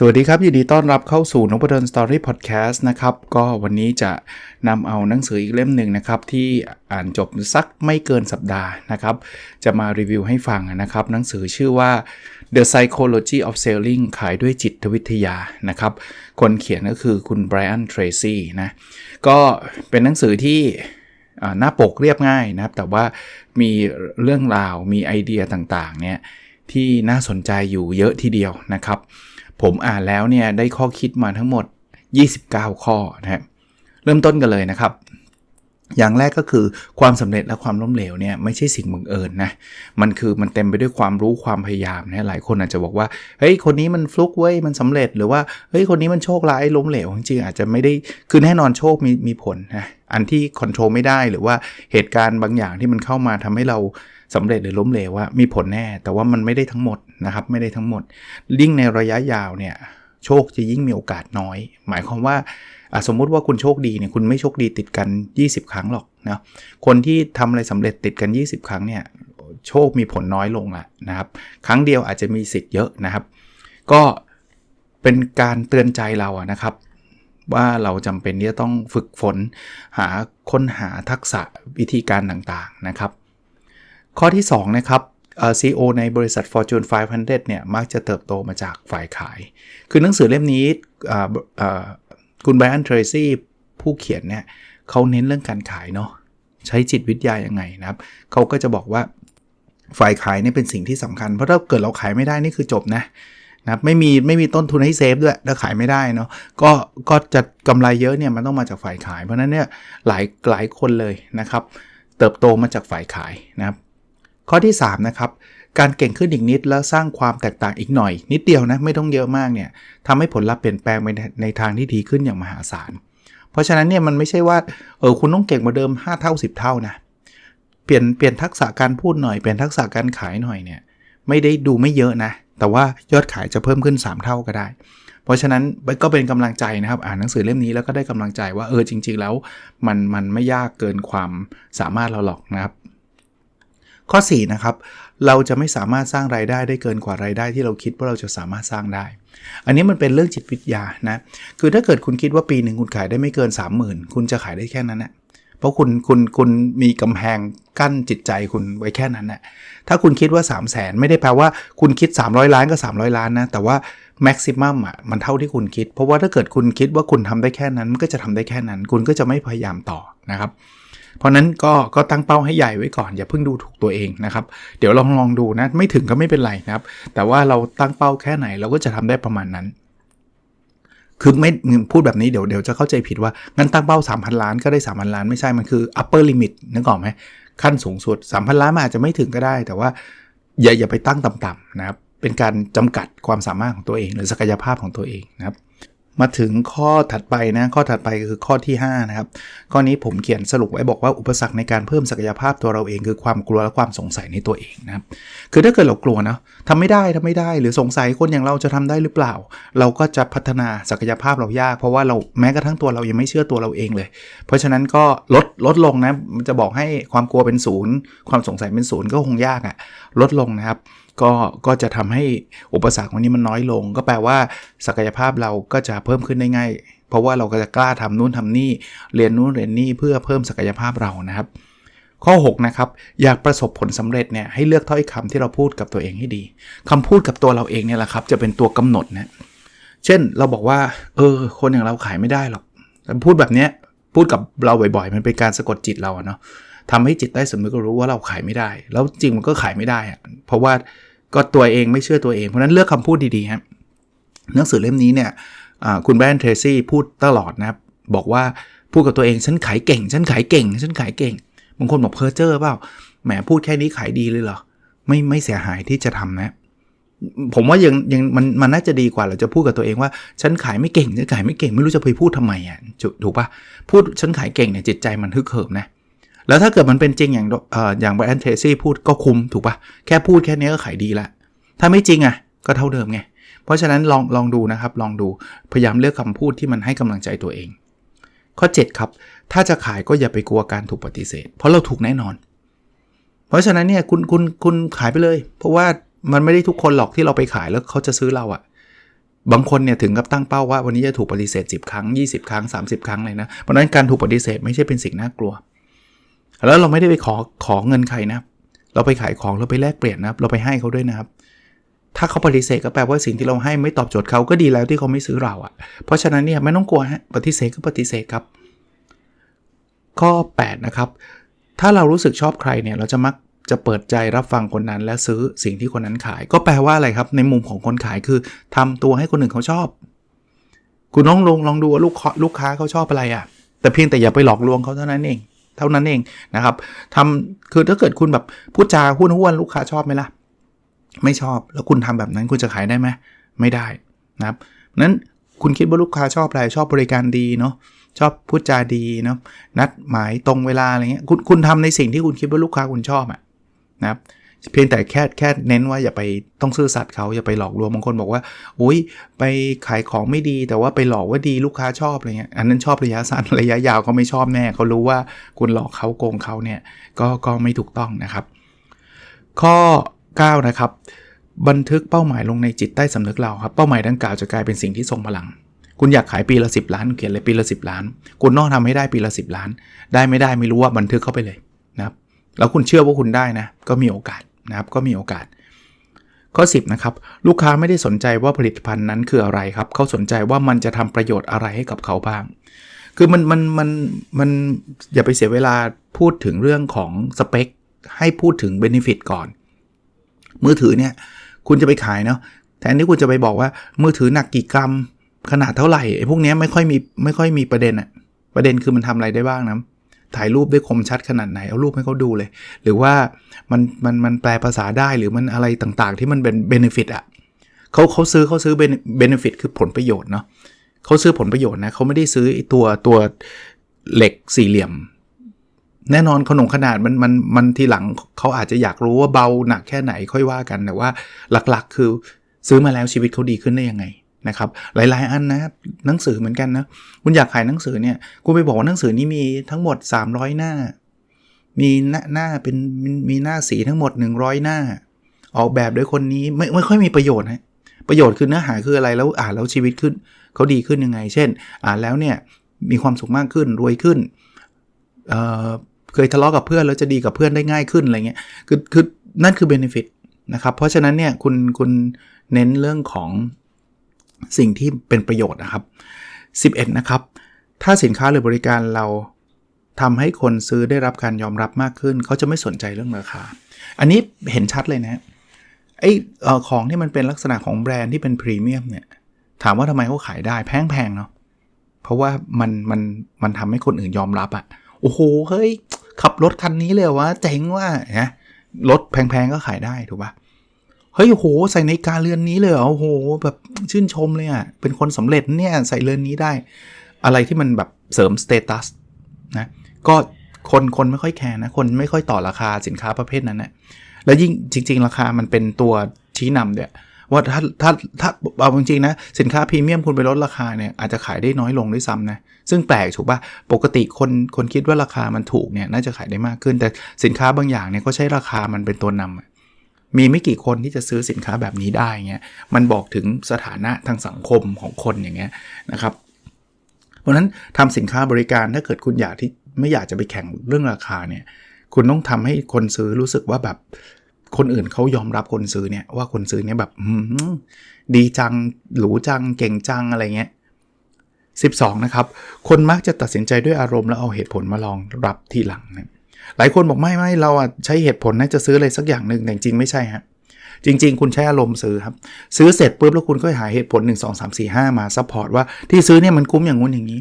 สวัสดีครับ ยินดีต้อนรับเข้าสู่นพดลสตอรี่พอดแคสต์นะครับ ก็วันนี้จะนำเอาหนังสืออีกเล่มหนึ่งนะครับ ที่อ่านจบสักไม่เกินสัปดาห์นะครับ จะมารีวิวให้ฟังนะครับ หนังสือชื่อว่า The Psychology of Selling ขายด้วยจิตวิทยานะครับ คนเขียนก็คือคุณไบรอันเทรซี่นะก็เป็นหนังสือที่หน้าปกเรียบง่ายนะครับ แต่ว่ามีเรื่องราวมีไอเดียต่างๆเนี่ยที่น่าสนใจอยู่เยอะทีเดียวนะครับ ผมอ่านแล้วเนี่ยได้ข้อคิดมาทั้งหมด 29 ข้อนะครับเริ่มต้นกันเลยนะครับ อย่างแรกก็คือความสำเร็จและความล้มเหลวเนี่ยไม่ใช่สิ่งบังเอิญนะมันคือมันเต็มไปด้วยความรู้ความพยายามนะหลายคนอาจจะบอกว่าเฮ้ยคนนี้มันฟลุกเว้ยมันสำเร็จหรือว่าเฮ้ยคนนี้มันโชคร้ายล้มเหลวจริงๆอาจจะไม่ได้คือแน่นอนโชคมีมีผลนะอันที่ควบคุมไม่ได้หรือว่าเหตุการณ์บางอย่างที่มันเข้ามาทำให้เราสำเร็จหรือล้มเหลวว่ามีผลแน่ แต่ว่ามันไม่ได้ทั้งหมด นะครับไม่ได้ทั้งหมดลิ่งในระยะยาวเนี่ยโชคจะยิ่งมีโอกาสน้อย หมายความว่าสมมุติว่าคุณโชคดีเนี่ยคุณไม่โชคดีติดกัน 20 ครั้งหรอกนะคนที่ทำอะไรสำเร็จติดกัน 20 ครั้งเนี่ยโชคมีผลน้อยลงละนะครับครั้งเดียวอาจจะมีสิทธิ์เยอะนะครับ ก็เป็นการเตือนใจเราอะนะครับ ว่าเราจำเป็นที่จะต้องฝึกฝนหาค้นหาทักษะวิธีการต่างๆนะครับ ข้อที่2นะครับ ซีโอในบริษัท Fortune 500 เนี่ย มักจะเติบโตมาจากฝ่ายขาย คือหนังสือเล่มนี้คุณไบรอันเทรซี่ผู้เขียนเนี่ยเขาเน้นเรื่องการขายเนาะใช้จิตวิทยายังไงนะครับเขาก็จะบอกว่าฝ่ายขายนี่เป็นสิ่งที่สำคัญ เพราะถ้าเกิดเราขายไม่ได้นี่คือจบนะนะไม่มีไม่มีต้นทุนให้เซฟด้วยถ้าขายไม่ได้เนาะก็ก็จะกำไรเยอะเนี่ยมันต้องมาจากฝ่ายขาย เพราะนั้นเนี่ยหลายหลายคนเลยนะครับ เติบโตมาจากฝ่ายขายนะครับ ข้อที่3นะครับการเก่งขึ้นอีกนิดแล้วสร้างความแตกต่างอีกหน่อย นิดเดียวนะไม่ต้องเยอะมากเนี่ยทำให้ผลลัพธ์เปลี่ยนแปลงไปในทางที่ดีขึ้นอย่างมหาศาล เพราะฉะนั้นเนี่ยมันไม่ใช่ว่าเออคุณต้องเก่งกว่าเดิม 5 เท่า 10 เท่านะเปลี่ยนเปลี่ยนทักษะการพูดหน่อยเปลี่ยนทักษะการขายหน่อยเนี่ยไม่ได้ดูไม่เยอะนะ แต่ว่ายอดขายจะเพิ่มขึ้น 3 เท่าก็ได้ เพราะฉะนั้นก็เป็นกำลังใจนะครับอ่านหนังสือเล่มนี้แล้วก็ได้กำลังใจว่าเออจริง ๆ แล้วมันมันไม่ยากเกินความสามารถเราหรอกนะครับ ข้อ4นะครับเราจะไม่สามารถสร้างรายได้ได้เกินกว่ารายได้ที่เราคิดว่าเราจะสามารถสร้างได้ อันนี้มันเป็นเรื่องจิตวิทยานะคือถ้าเกิดคุณคิดว่าปีหนึ่งคุณขายได้ไม่เกิน 30,000 คุณจะขายได้แค่นั้นนะเพราะคุณคุณคุณมีกำแพงกั้นจิตใจคุณไว้แค่นั้นนะถ้าคุณคิดว่า 3 0 0แสนไม่ได้แปลว่าคุณคิด 300 ล้านก็ 300 ล้านนะแต่ว่าแม็กซิมัมอะมันเท่าที่คุณคิด เพราะว่าถ้าเกิดคุณคิดว่าคุณทำได้แค่นั้นมันก็จะทำได้แค่นั้น คุณก็จะไม่พยายามต่อนะครับ เพราะนั้นก็ก็ตั้งเป้าให้ใหญ่ไว้ก่อนอย่าเพิ่งดูถูกตัวเองนะครับ เดี๋ยวลองลองดูนะไม่ถึงก็ไม่เป็นไรนะครับ แต่ว่าเราตั้งเป้าแค่ไหนเราก็จะทำได้ประมาณนั้น คือไม่พูดแบบนี้เดี๋ยวเดี๋ยวจะเข้าใจผิดว่างั้นตั้งเป้า 3,000 ล้านก็ได้ 3,000 ล้านไม่ใช่มันคือ upper limit นึกออกไหมขั้นสูงสุด 3,000 ล้านมันอาจจะไม่ถึงก็ได้ แต่ว่าอย่าอย่าไปตั้งต่ำๆนะครับเป็นการจำกัดความสามารถของตัวเอง หรือศักยภาพของตัวเองนะครับ มาถึงข้อถัดไปนะข้อถัดไปคือข้อที่5นะครับข้อนี้ผมเขียนสรุปไว้บอกว่าอุปสรรคในการเพิ่มศักยภาพตัวเราเองคือความกลัวและความสงสัยในตัวเองนะครับคือถ้าเกิดเรากลัวนะทำไม่ได้ทำไม่ได้ หรือสงสัยคนอย่างเราจะทำได้หรือเปล่า เราก็จะพัฒนาศักยภาพเรายาก เพราะว่าเราแม้กระทั่งตัวเรายังไม่เชื่อตัวเราเองเลย เพราะฉะนั้นก็ลดลดลงนะมันจะบอกให้ความกลัวเป็นศูนย์ความสงสัยเป็นศูนย์ก็คงยากอะ่ะลดลงนะครับ ก็ก็จะทำให้อุปสรรควันนี้มันน้อยลง ก็แปลว่าศักยภาพเราก็จะเพิ่มขึ้นได้ง่าย เพราะว่าเราก็จะกล้าทำนู่นทำนี่เรียนนู่นเรียนนี่เพื่อเพิ่มศักยภาพเรานะครับ ข้อ 6 นะครับ อยากประสบผลสำเร็จเนี่ยให้เลือกถ้อยคำที่เราพูดกับตัวเองให้ดีคำพูดกับตัวเราเองเนี่ยแหละครับ จะเป็นตัวกำหนดนะเช่นเราบอกว่า เออ คนอย่างเราขายไม่ได้หรอกพูดแบบเนี้ยพูดกับเราบ่อยๆ มันเป็นการสะกดจิตเราเนาะทำให้จิตใต้สำนึกรู้ว่าเราขายไม่ได้ แล้วจริงมันก็ขายไม่ได้อะเพราะว่า ก็ตัวเองไม่เชื่อตัวเอง เพราะนั้นเลือกคำพูดดีๆครับหนังสือเล่มนี้เนี่ยคุณแบรนเทรซี่พูดตลอดนะครับ บอกว่าพูดกับตัวเองฉันขายเก่ง ฉันขายเก่ง ฉันขายเก่งบางคนบอกเพอร์เจอร์เปล่าแหมพูดแค่นี้ขายดีเลยเหรอไม่ไม่เสียหายที่จะทำนะ ผมว่ายังยังมันมันน่าจะดีกว่าเราจะพูดกับตัวเองว่า ฉันขายไม่เก่งฉันขายไม่เก่งไม่รู้จะไปพูดทำไมอะถูกปะพูดฉันขายเก่งเนี่ยจิตใจมันฮึกเหิมนะ แล้วถ้าเกิดมันเป็นจริงอย่างอออย่างไบรอันเทซี่พูดก็คุ้มถูกปะแค่พูดแค่นี้ก็ขายดีละ ถ้าไม่จริงอะก็เท่าเดิมไง เพราะฉะนั้นลองลองดูนะครับ ลองดูพยายามเลือกคำพูดที่มันให้กำลังใจตัวเอง ข้อ 7 ครับ ถ้าจะขายก็อย่าไปกลัวการถูกปฏิเสธ เพราะเราถูกแน่นอน เพราะฉะนั้นเนี่ยคุณคุณคุณขายไปเลย เพราะว่ามันไม่ได้ทุกคนหรอกที่เราไปขายแล้วเขาจะซื้อเราอะบางคนเนี่ยถึงกับตั้งเป้าว่าวันนี้จะถูกปฏิเสธ 10 ครั้ง 20 ครั้ง 30 ครั้งเลยนะ เพราะนั้นการถูกปฏิเสธไม่ใช่เป็นสิ่งน่ากลัว แล้วเราไม่ได้ไปขอขอเงินใครนะเราไปขายของเราไปแลกเปลี่ยนนะครับ เราไปให้เขาด้วยนะครับ ถ้าเขาปฏิเสธก็แปลว่าสิ่งที่เราให้ไม่ตอบโจทย์เขาก็ดีแล้วที่เขาไม่ซื้อเราอะ่ะ เพราะฉะนั้นเนี่ยไม่ต้องกลัวฮะปฏิเสธก็ปฏิเสธครับ ข้อ 8 นะครับ ถ้าเรารู้สึกชอบใครเนี่ยเราจะมักจะเปิดใจรับฟังคนนั้นและซื้อสิ่งที่คนนั้นขาย ก็แปลว่าอะไรครับ ในมุมของคนขายคือทำตัวให้คนอื่นเขาชอบ คุณลองลองลองดูว่าลูกลูกค้าเขาชอบอะไรอะ่ะ แต่เพียงแต่อย่าไปหลอกลวงเขาเท่านั้นเอง เท่านั้นเองนะครับทำคือถ้าเกิดคุณแบบพูดจาหุ้นห้วนลูกค้าชอบไหมล่ะ ไม่ชอบแล้วคุณทำแบบนั้นคุณจะขายได้ไหมไม่ได้นะครับนั้นคุณคิดว่าลูกค้าชอบอะไรชอบบริการดีเนาะชอบพูดจาดีเนาะนัดหมายตรงเวลาอะไรเงี้ยคุณคุณทำในสิ่งที่คุณคิดว่าลูกค้าคุณชอบอะนะครับ เพียงแต่แค่แค่เน้นว่าอย่าไปต้องซื่อสัตย์เขาอย่าไปหลอกลวงบางคนบอกว่าอุ้ยไปขายของไม่ดี แต่ว่าไปหลอกว่าดีลูกค้าชอบอะไรเงี้ยอันนั้นชอบระยะสั้นระยะยาวเขาไม่ชอบแน่เขารู้ว่าคุณหลอกเขาโกงเขาเนี่ยก็ก็ไม่ถูกต้องนะครับ ข้อ 9 นะครับ บันทึกเป้าหมายลงในจิตใต้สำนึกเราครับเป้าหมายดังกล่าวจะกลายเป็นสิ่งที่ทรงพลังคุณอยากขายปีละ 10 ล้าน เขียนเลยปีละ 10 ล้าน คุณต้องทำให้ได้ปีละ 10 ล้าน ได้ไม่ได้ไม่รู้ว่าบันทึกเข้าไปเลยนะครับ แล้วคุณเชื่อว่าคุณได้นะ ก็มีโอกาส นะครับก็มีโอกาส ข้อ 10นะครับลูกค้าไม่ได้สนใจว่าผลิตภัณฑ์นั้นคืออะไรครับเขาสนใจว่ามันจะทำประโยชน์อะไรให้กับเขาบ้าง คือมันมันมันมันอย่าไปเสียเวลาพูดถึงเรื่องของสเปคให้พูดถึงเบนฟิตก่อน มือถือเนี่ยคุณจะไปขายเนาะแทนที่คุณจะไปบอกว่ามือถือหนักกี่กรัมขนาดเท่าไหร่ไอ้พวกนี้ไม่ค่อยมีไม่ค่อยมีประเด็นอะประเด็นคือมันทำอะไรได้บ้างนะ ถ่ายรูปได้คมชัดขนาดไหน เอารูปให้เขาดูเลย หรือว่ามันมันมันแปลภาษาได้หรือมันอะไรต่างๆ ที่มันเป็นเบนฟิตอะเขาเขาซื้อเขาซื้อเบนฟิตคือผลประโยชน์เนาะเขาซื้อผลประโยชน์นะเขาไม่ได้ซื้อตัวตัวเหล็กสี่เหลี่ยม แน่นอนขนมขนาดมันมันมันทีหลังเขาอาจจะอยากรู้ว่าเบาหนักแค่ไหนค่อยว่ากันแต่ว่าหลักๆ คือซื้อมาแล้วชีวิตเขาดีขึ้นได้ยังไง นะครับหลาย ๆ อันนะหนังสือเหมือนกันนะคุณอยากขายหนังสือเนี่ยคุณไปบอกว่าหนังสือนี้มีทั้งหมด 300 หน้า มีหน้าหน้าเป็นมีหน้าสีทั้งหมด 100 หน้า ออกแบบโดยคนนี้ไม่ไม่ค่อยมีประโยชน์นะประโยชน์คือเนื้อหาคืออะไรแล้วอ่านแล้วชีวิตขึ้นเขาดีขึ้นยังไง เช่น อ่านแล้วเนี่ยมีความสุขมากขึ้นรวยขึ้นเเคยทะเลาะกับเพื่อนแล้วจะดีกับเพื่อนได้ง่ายขึ้นอะไรเงี้ยคือคือนั่นคือเบนฟิตนะครับเพราะฉะนั้นเนี่ยคุณคุณเน้นเรื่องของ สิ่งที่เป็นประโยชน์นะครับ 11 นะครับ ถ้าสินค้าหรือบริการเราทำให้คนซื้อได้รับการยอมรับมากขึ้น เขาจะไม่สนใจเรื่องราคา อันนี้เห็นชัดเลยนะไอ้ของที่มันเป็นลักษณะของแบรนด์ที่เป็นพรีเมียมเนี่ย ถามว่าทำไมเขาขายได้แพงๆเนาะเพราะว่ามันมันมันทำให้คนอื่นยอมรับอะ่ะโอ้โหเฮ้ยขับรถคันนี้เลยวะเจ๋งว่ะนะรถแพงๆก็ขายได้ถูกปะ เฮ้ยโหใส่ในการเรือนนี้เลยเหรอโอ้โหแบบชื่นชมเลยอะ่ะเป็นคนสำเร็จเนี่ยใส่เรือนนี้ได้ อะไรที่มันแบบเสริมสเตตัสนะก็คนคนไม่ค่อยแคร์นะคนไม่ค่อยต่อราคาสินค้าประเภทนั้นนะแล้วยิ่งจริง ๆ ราคามันเป็นตัวชี้นำเนี่ยว่าถ้าถ้าถ้าเอาจริงๆนะ สินค้าพรีเมียมคุณไปลดราคาเนี่ยอาจจะขายได้น้อยลงด้วยซ้ำนะซึ่งแปลกถูกปะปกติคนคนคิดว่าราคามันถูกเนี่ยน่าจะขายได้มากขึ้น แต่สินค้าบางอย่างเนี่ยก็ใช้ราคามันเป็นตัวนำ มีไม่กี่คนที่จะซื้อสินค้าแบบนี้ได้เงี้ยมันบอกถึงสถานะทางสังคมของคนอย่างเงี้ยนะครับ เพราะนั้นทำสินค้าบริการถ้าเกิดคุณอยากที่ไม่อยากจะไปแข่งเรื่องราคาเนี่ยคุณต้องทำให้คนซื้อรู้สึกว่าแบบคนอื่นเขายอมรับคนซื้อเนี่ยว่าคนซื้อเนี่ยแบบดีจังหรูจังเก่งจังอะไรเงี้ย12 นะครับ คนมักจะตัดสินใจด้วยอารมณ์แล้วเอาเหตุผลมาลองรับทีหลังนะ หลายคนบอกไม่ไม่เราอะใช้เหตุผลนะจะซื้ออะไรสักอย่างหนึ่งแต่จริงไม่ใช่ฮะจริง ๆ คุณใช้อารมณ์ซื้อครับ ซื้อเสร็จปุ๊บแล้วคุณก็หาเหตุผล 1 2 3 4 5 มาซัพพอร์ตว่าที่ซื้อเนี่ยมันคุ้มอย่างงู้นอย่างนี้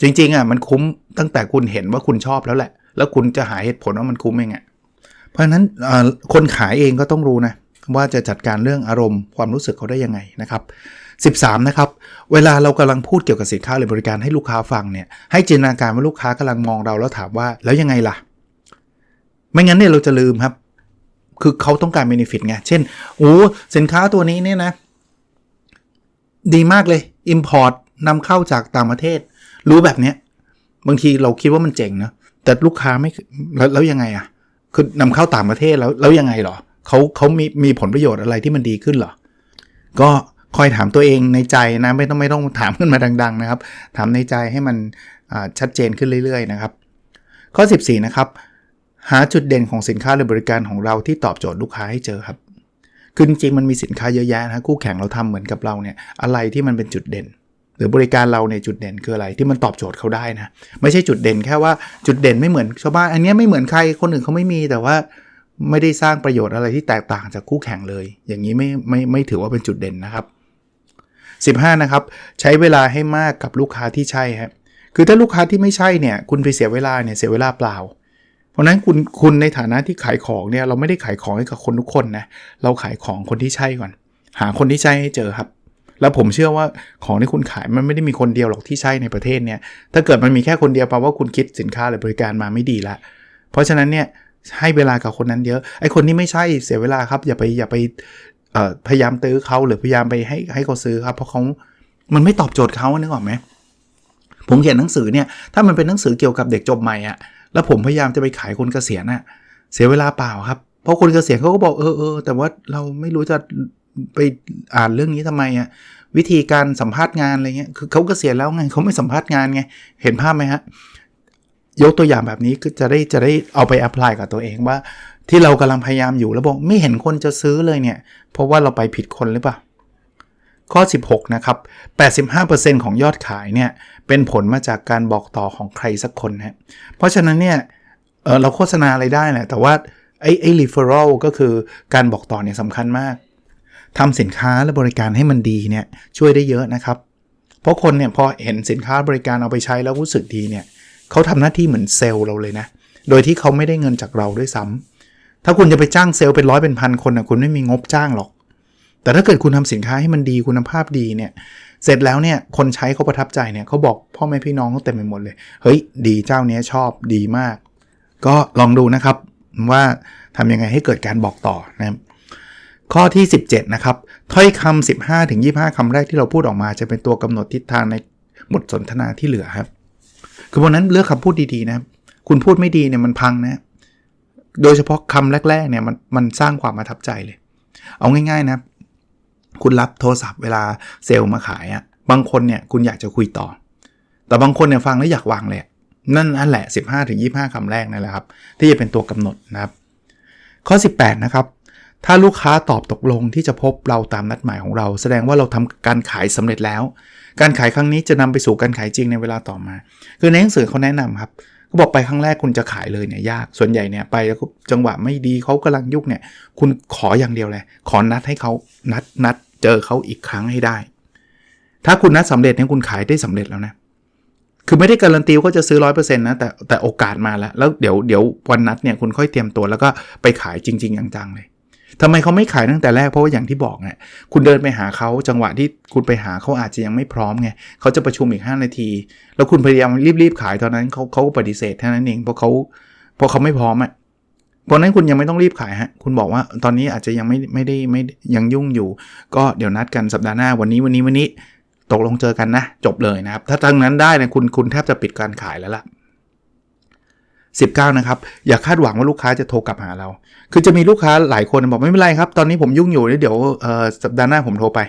จริงๆอะมันคุ้มตั้งแต่คุณเห็นว่าคุณชอบแล้วแหละ แล้วคุณจะหาเหตุผลว่ามันคุ้มเองอะเพราะฉะนั้นคนขายเองก็ต้องรู้นะว่าจะจัดการเรื่องอารมณ์ความรู้สึกเขาได้ยังไงนะครับ 13 นะครับ เวลาเรากำลังพูดเกี่ยวกับสินค้าหรือบริการให้ลูกค้าฟังเนี่ยให้จินตนาการว่าลูกค้ากำลังมองเราแล้วถามว่าแล้วยังไงล่ะ ไม่งั้นเนี่ยเราจะลืมครับ คือเขาต้องการเบนฟิตไง เช่น โอ้ สินค้าตัวนี้เนี่ยนะ ดีมากเลย Import นำเข้าจากต่างประเทศ รู้แบบเนี้ย บางทีเราคิดว่ามันเจ๋งนะ แต่ลูกค้าไม่ แล้วแล้วยังไงอะคือนำเข้าต่างประเทศแล้ว แล้วยังไงหรอเขาเขามีมีผลประโยชน์อะไรที่มันดีขึ้นหรอ ก็คอยถามตัวเองในใจนะ ไม่ต้องไม่ต้องถามขึ้นมาดัง ๆ นะครับ ถามในใจให้มันชัดเจนขึ้นเรื่อย ๆ นะครับ ข้อ 14 นะครับ หาจุดเด่นของสินค้าหรือบริการของเราที่ตอบโจทย์ลูกค้าให้เจอครับ คือจริงๆมันมีสินค้าเยอะแยะนะคู่แข่งเราทำเหมือนกับเราเนี่ยอะไรที่มันเป็นจุดเด่น หรือบริการเราในจุดเด่นคืออะไรที่มันตอบโจทย์เขาได้นะไม่ใช่จุดเด่นแค่ว่าจุดเด่นไม่เหมือนชาวบ้านอันนี้ไม่เหมือนใครคนอื่นเขาไม่มีแต่ว่าไม่ได้สร้างประโยชน์อะไรที่แตกต่างจากคู่แข่งเลย อย่างนี้ไม่ไม่ไม่ถือว่าเป็นจุดเด่นนะครับ 15 นะครับ ใช้เวลาให้มากกับลูกค้าที่ใช่ครับคือถ้าลูกค้าที่ไม่ใช่เนี่ยคุณไปเสียเวลาเนี่ยเสียเวลาเปล่า เพราะนั้นคุณคุณในฐานะที่ขายของเนี่ยเราไม่ได้ขายของให้กับคนทุกคนนะเราขายของคนที่ใช่ก่อน หาคนที่ใช่ให้เจอครับ แล้วผมเชื่อว่าของที่คุณขายมันไม่ได้มีคนเดียวหรอกที่ใช่ในประเทศเนี่ยถ้าเกิดมันมีแค่คนเดียวแปลว่าคุณคิดสินค้าหรือบริการมาไม่ดีละ เพราะฉะนั้นเนี่ยให้เวลากับคนนั้นเยอะไอ้คนที่ไม่ใช่เสียเวลาครับอย่าไปอย่าไปพยายามตื้อเขาหรือพยายามไปให้ให้เขาซื้อครับเพราะเขามันไม่ตอบโจทย์เขานึกออกไหมผมเขียนหนังสือเนี่ยถ้ามันเป็นหนังสือเกี่ยวกับเด็กจบใหม่อะ แล้วผมพยายามจะไปขายคนเกษียณอะเสียเวลาเปล่าครับ เพราะคนเกษียณเขาก็บอกเออเออแต่ว่าเราไม่รู้จะไปอ่านเรื่องนี้ทำไมอะวิธีการสัมภาษณ์งานอะไรเงี้ยคือเขาเกษียณแล้วไงเขาไม่สัมภาษณ์งานไงเห็นภาพไหมฮะยกตัวอย่างแบบนี้ก็จะได้จะได้เอาไปแอพพลายกับตัวเองว่า ที่เรากำลังพยายามอยู่แล้วบอกไม่เห็นคนจะซื้อเลยเนี่ย เพราะว่าเราไปผิดคนหรือเปล่าข้อ 16 นะครับ 85%ของยอดขายเนี่ย เป็นผลมาจากการบอกต่อของใครสักคนนะเพราะฉะนั้นเนี่ยเเราโฆษณาอะไรได้แหละแต่ว่าไอ้ไอ้ referral ก็คือการบอกต่อเนี่ยสำคัญมากทำสินค้าและบริการให้มันดีเนี่ยช่วยได้เยอะนะครับ เพราะคนเนี่ยพอเห็นสินค้าบริการเอาไปใช้แล้วรู้สึกดีเนี่ยเขาทำหน้าที่เหมือนเซลล์เราเลยนะ โดยที่เขาไม่ได้เงินจากเราด้วยซ้ำถ้าคุณจะไปจ้างเซลล์เป็นร้อยเป็นพันคนนะคุณไม่มีงบจ้างหรอก แต่ถ้าเกิดคุณทำสินค้าให้มันดีคุณภาพดีเนี่ย เสร็จแล้วเนี่ยคนใช้เขาประทับใจเนี่ยเขาบอกพ่อแม่พี่น้องเขาเต็มไปหมดเลย เฮ้ย ดีเจ้าเนี้ยชอบดีมาก ก็ลองดูนะครับว่าทำยังไงให้เกิดการบอกต่อนะครับข้อที่ 17 นะครับ ถ้อยคำ15ถึง25คำแรกที่เราพูดออกมาจะเป็นตัวกำหนดทิศทางในบทสนทนาที่เหลือครับ คือวันนั้นเลือกคำพูดดีๆนะคุณพูดไม่ดีเนี่ยมันพังนะ โดยเฉพาะคำแรกๆเนี่ยมันมันสร้างความประทับใจเลย เอาง่ายๆนะ คุณรับโทรศัพท์เวลาเซลล์มาขายอะบางคนเนี่ยคุณอยากจะคุยต่อ แต่บางคนเนี่ยฟังแล้วอยากวางเลย นั่นนั่นแหละ 15-25คำแรกนั่นแหละครับ ที่จะเป็นตัวกำหนดนะครับ ข้อ 18 นะครับ ถ้าลูกค้าตอบตกลงที่จะพบเราตามนัดหมายของเรา แสดงว่าเราทำการขายสำเร็จแล้ว การขายครั้งนี้จะนำไปสู่การขายจริงในเวลาต่อมา คือในหนังสือเขาแนะนำครับ เขาบอกไปครั้งแรกคุณจะขายเลยเนี่ยยากส่วนใหญ่เนี่ยไปแล้วจังหวะไม่ดีเขากำลังยุกเนี่ย คุณขออย่างเดียวเลยขอนัดให้เขานัดนัดเจอเขาอีกครั้งให้ได้ ถ้าคุณนัดสำเร็จเนี่ยคุณขายได้สำเร็จแล้วนะคือไม่ได้การันตีว่าจะซื้อร้อยเปอร์เซ็นต์นะแต่แต่โอกาสมาแล้ว แล้วเดี๋ยวเดี๋ยววันนัดเนี่ยคุณค่อยเตรียมตัวแล้วก็ไปขายจริง ๆ จังๆเลย ทำไมเขาไม่ขายตั้งแต่แรกเพราะว่าอย่างที่บอกไงคุณเดินไปหาเขาจังหวะที่คุณไปหาเขาอาจจะยังไม่พร้อมไงเขาจะประชุมอีก 5 นาที แล้วคุณพยายามรีบๆขายตอนนั้นเขาเขาก็ปฏิเสธแค่นั้นเองเพราะเขาเพราะเขาไม่พร้อมอะเพราะนั้นคุณยังไม่ต้องรีบขายฮะคุณบอกว่าตอนนี้อาจจะยังไม่ไม่ได้ไม่ยังยุ่งอยู่ ก็เดี๋ยวนัดกันสัปดาห์หน้าวันนี้วันนี้วันนี้ตกลงเจอกันนะ จบเลยนะครับ ถ้าทางนั้นได้นะคุณคุณแทบจะปิดการขายแล้วล่ะ 19 นะครับ อย่าคาดหวังว่าลูกค้าจะโทรกลับหาเรา คือจะมีลูกค้าหลายคนบอกไม่เป็นไรครับ ตอนนี้ผมยุ่งอยู่เดี๋ยวสัปดาห์หน้าผมโทรไป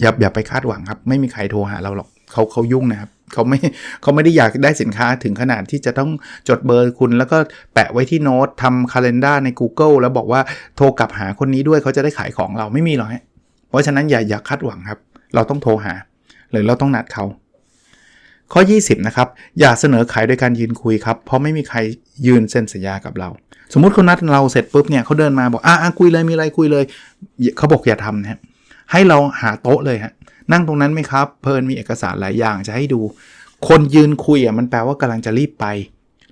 อย่าอย่าไปคาดหวังครับ ไม่มีใครโทรหาเราหรอกเขาเขายุ่งนะครับเขาไม่เขาไม่ได้อยากได้สินค้าถึงขนาดที่จะต้องจดเบอร์คุณ แล้วก็แปะไว้ที่โน้ตทำคาล endar ใน Google แล้วบอกว่าโทรกลับหาคนนี้ด้วยเขาจะได้ขายของเราไม่มีหรอกเพราะฉะนั้นอย่าอย่าคาดหวังครับ เราต้องโทรหา หรือเราต้องนัดเขา ข้อ 20 นะครับ อย่าเสนอขายโดยการยืนคุยครับ เพราะไม่มีใครยืนเซ็นสัญญากับเรา สมมุติเขานัดเราเสร็จปุ๊บเนี่ยเขาเดินมาบอกอะคุยเลยมีอะไรคุยเลยเขาบอกอย่าทำนะให้เราหาโต๊ะเลยฮะนั่งตรงนั้นไหมครับเพลินมีเอกสารหลายอย่างจะให้ดู คนยืนคุยอะมันแปลว่ากำลังจะรีบไป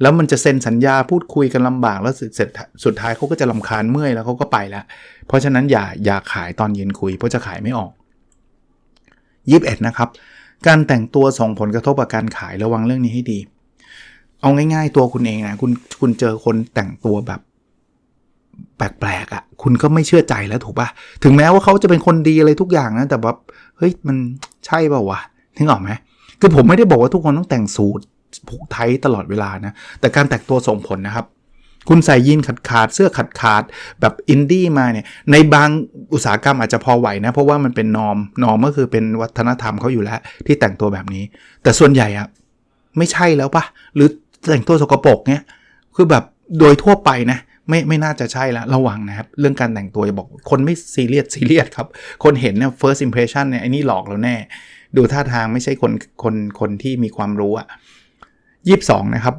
แล้วมันจะเซ็นสัญญาพูดคุยกันลำบากแล้วเสร็จสุดท้ายเขาก็จะลำคาญเมื่อยแล้วเขาก็ไปล้วเพราะฉะนั้นอย่าอย่าขายตอนยืนคุย เพราะจะขายไม่ออก 21 นะครับ การแต่งตัวส่งผลกระทบกับการขายระวังเรื่องนี้ให้ดี เอาง่าย ๆ ตัวคุณเองนะคุณคุณเจอคนแต่งตัวแบบแปลกๆอะ่ะ คุณก็ไม่เชื่อใจแล้วถูกปะถึงแม้ว่าเขาจะเป็นคนดีอะไรทุกอย่างนะ แต่แบบเฮ้ยมันใช่เปล่าวะนึกออกไหมคือผมไม่ได้บอกว่าทุกคนต้องแต่งสูทผูกไทยตลอดเวลานะ แต่การแต่งตัวส่งผลนะครับ คุณใส่ยีนขาดขาดเสื้อขาดขาดแบบอินดี้มาเนี่ยในบางอุตสาหกรรมอาจจะพอไหวนะ เพราะว่ามันเป็นนอมนอมก็คือเป็นวัฒนธรรมเขาอยู่แล้ว ที่แต่งตัวแบบนี้ แต่ส่วนใหญ่อะไม่ใช่แล้วปะหรือแต่งตัวสกปรกเนี่ยคือแบบโดยทั่วไปนะไม่ไม่น่าจะใช่แล้วระวังนะครับ เรื่องการแต่งตัวจะบอกคนไม่ซีเรียสซีเรียสครับ คนเห็นเนี่ย first impression เนี่ยไอ้นี่หลอกเราแน่ ดูท่าทางไม่ใช่คนคนคนที่มีความรู้อะยี่สิบสองนะครับ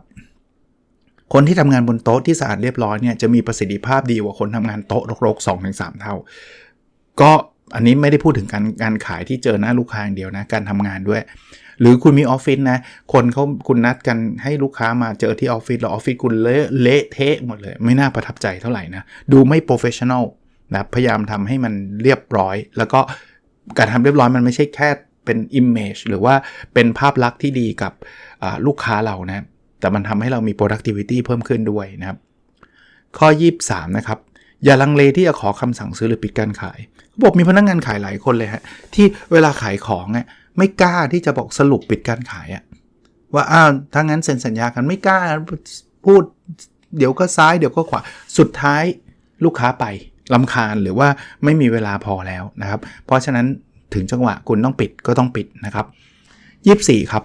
คนที่ทำงานบนโต๊ะที่สะอาดเรียบร้อยเนี่ยจะมีประสิทธิภาพดีกว่าคนทำงานโต๊ะรกๆสองถึงสามเท่า ก็อันนี้ไม่ได้พูดถึงการการขายที่เจอหน้าลูกค้าอย่างเดียวนะการทำงานด้วย หรือคุณมีออฟฟิศนะ คนเขาคุณนัดกันให้ลูกค้ามาเจอที่ออฟฟิศแล้วออฟฟิศคุณเละเละเทะหมดเลย ไม่น่าประทับใจเท่าไหร่นะ ดูไม่โปรเฟชชั่นอลนะพยายามทำให้มันเรียบร้อย แล้วก็การทำเรียบร้อยมันไม่ใช่แค่เป็น image หรือว่าเป็นภาพลักษณ์ที่ดีกับลูกค้าเรานะ แต่มันทำให้เรามี productivity เพิ่มขึ้นด้วยนะครับ ข้อ 23 นะครับ อย่าลังเลที่จะขอคำสั่งซื้อหรือปิดการขายบอกมีพนักงงานขายหลายคนเลยฮะที่เวลาขายของอะไม่กล้าที่จะบอกสรุปปิดการขายอะว่าอ้าวถ้างั้นเซ็นสัญญากันไม่กล้าพูดเดี๋ยวก็ซ้ายเดี๋ยวก็ขวาสุดท้ายลูกค้าไปลำคาญหรือว่าไม่มีเวลาพอแล้วนะครับ เพราะฉะนั้นถึงจังหวะคุณต้องปิดก็ต้องปิดนะครับยีสี่ครับ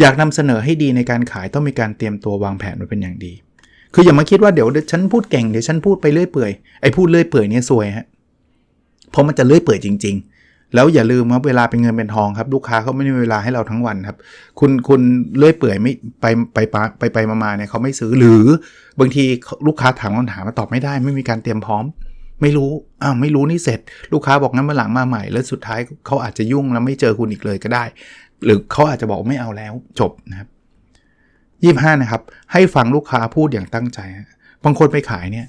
อยากนำเสนอให้ดีในการขายต้องมีการเตรียมตัววางแผนไว้เป็นอย่างดี คืออย่ามาคิดว่าเดี๋ยวฉันพูดเก่งเดี๋ยวฉันพูดไปเรื่อยเปื่อยไอ้พูดเรื่อยเปื่อยเนี่ยซวยฮะเพราะมันจะเลื่อยเปื่อยจริง ๆ แล้วอย่าลืมว่าเวลาเป็นเงินเป็นทองครับ ลูกค้าเขาไม่มีเวลาให้เราทั้งวันครับ คุณคุณเลื่อยเปื่อยไม่ไปไปไปไปมาเนี่ยเขาไม่ซื้อหรือบางทีลูกค้าถามคำถามมาตอบไม่ได้ ไม่มีการเตรียมพร้อม ไม่รู้อ้าวไม่รู้นี่เสร็จ ลูกค้าบอกงั้นมาหลังมาใหม่ แล้วสุดท้ายเขาอาจจะยุ่งแล้วไม่เจอคุณอีกเลยก็ได้ หรือเขาอาจจะบอกไม่เอาแล้วจบนะครับยี่ห้านะครับ ให้ฟังลูกค้าพูดอย่างตั้งใจบางคนไปขายเนี่ย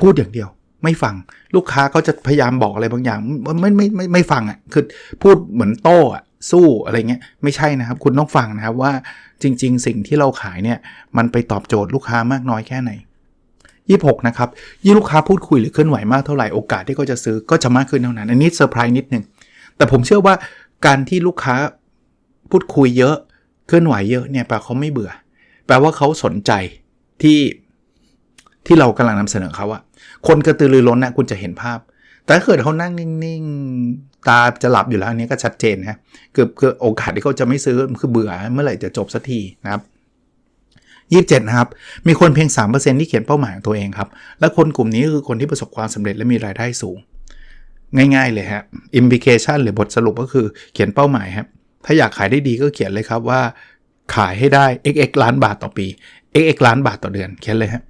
พูดอย่างเดียว ไม่ฟังลูกค้าเขาจะพยายามบอกอะไรบางอย่างไม่ไม่ไม่ไม่ฟังอะคือพูดเหมือนโต้อะสู้อะไรเงี้ยไม่ใช่นะครับ คุณต้องฟังนะครับว่าจริง ๆ สิ่งที่เราขายเนี่ยมันไปตอบโจทย์ลูกค้ามากน้อยแค่ไหนยี่หกนะครับยิ่งลูกค้าพูดคุยหรือเคลื่อนไหวมากเท่าไหร่โอกาสที่เขาจะซื้อก็จะมากขึ้นเท่านั้น อันนี้เซอร์ไพรส์นิดนึงแต่ผมเชื่อว่าการที่ลูกค้า พูดคุยเยอะ เคลื่อนไหวเยอะเนี่ยแปลเขาไม่เบื่อ แปลว่าเขาสนใจที่ที่เรากำลังนำเสนอเขาอะคนกระตือรือร้นนะคุณจะเห็นภาพ แต่ถ้าเกิดเขานั่งนิ่งๆ ตาจะหลับอยู่แล้วอันนี้ก็ชัดเจนนะคือคือบโอกาสที่เขาจะไม่ซื้อคือเบื่อเมื่อไหร่จะจบสักทีนะครับยี่สิบเจ็ดนะครับ มีคนเพียง 3%ที่เขียนเป้าหมายของตัวเองครับ และคนกลุ่มนี้คือคนที่ประสบความสำเร็จและมีรายได้สูง ง่ายๆเลยฮะ implication หรือบทสรุปก็คือเขียนเป้าหมายครับ ถ้าอยากขายได้ดีก็เขียนเลยครับว่า ขายให้ได้ xx ล้านบาทต่อปี xx ล้านบาทต่อเดือนเขียนเลยครับ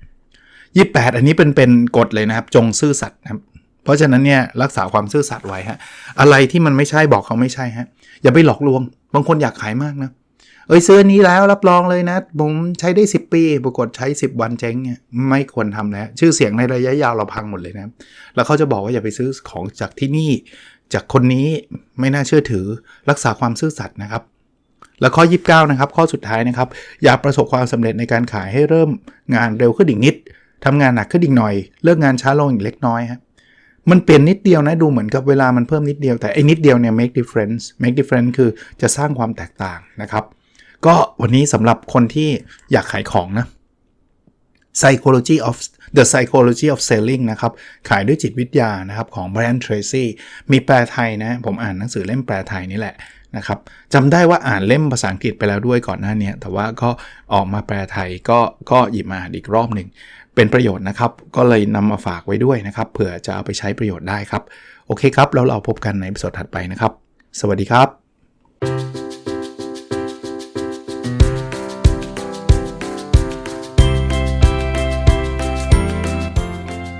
ยี่แปดอันนี้เป็นเป็นกฎเลยนะครับ จงซื่อสัตย์นะครับ เพราะฉะนั้นเนี่ยรักษาความซื่อสัตย์ไว้ฮะอะไรที่มันไม่ใช่บอกเขาไม่ใช่ฮะอย่าไปหลอกลวง บางคนอยากขายมากนะเอ้ยซื้อนี้แล้วรับรองเลยนะผมใช้ได้ 10 ปี ปรากฏใช้ 10 วันเจ๊งเนี่ยไม่ควรทำแล้วชื่อเสียงในระยะยาวเราพังหมดเลยนะ แล้วเขาจะบอกว่าอย่าไปซื้อของจากที่นี่ จากคนนี้ไม่น่าเชื่อถือรักษาความซื่อสัตย์นะครับ แล้วข้อ 29 นะครับ ข้อสุดท้ายนะครับ อยากประสบความสำเร็จในการขายให้เริ่มงานเร็วขึ้นอีกนิดทำงานหนักขึ้นอีกหน่อย เลิกงานช้าลงอีกเล็กน้อยครับมันเปลี่ยนนิดเดียวนะดูเหมือนกับเวลามันเพิ่มนิดเดียวแต่ไอ้นิดเดียวเนี่ย make difference make difference คือจะสร้างความแตกต่างนะครับ ก็วันนี้สำหรับคนที่อยากขายของนะ psychology of the psychology of selling นะครับ ขายด้วยจิตวิทยานะครับของ Brian Tracy มีแปลไทยนะ ผมอ่านหนังสือเล่มแปลไทยนี่แหละนะครับจำได้ว่าอ่านเล่มภาษาอังกฤษไปแล้วด้วยก่อนหน้านี้ แต่ว่าก็ออกมาแปลไทยก็ก็หยิบมาอีกรอบหนึ่ง เป็นประโยชน์นะครับ ก็เลยนำมาฝากไว้ด้วยนะครับ เผื่อจะเอาไปใช้ประโยชน์ได้ครับ โอเคครับ แล้วเราพบกันในสดถัดไปนะครับ สวัสดีครับ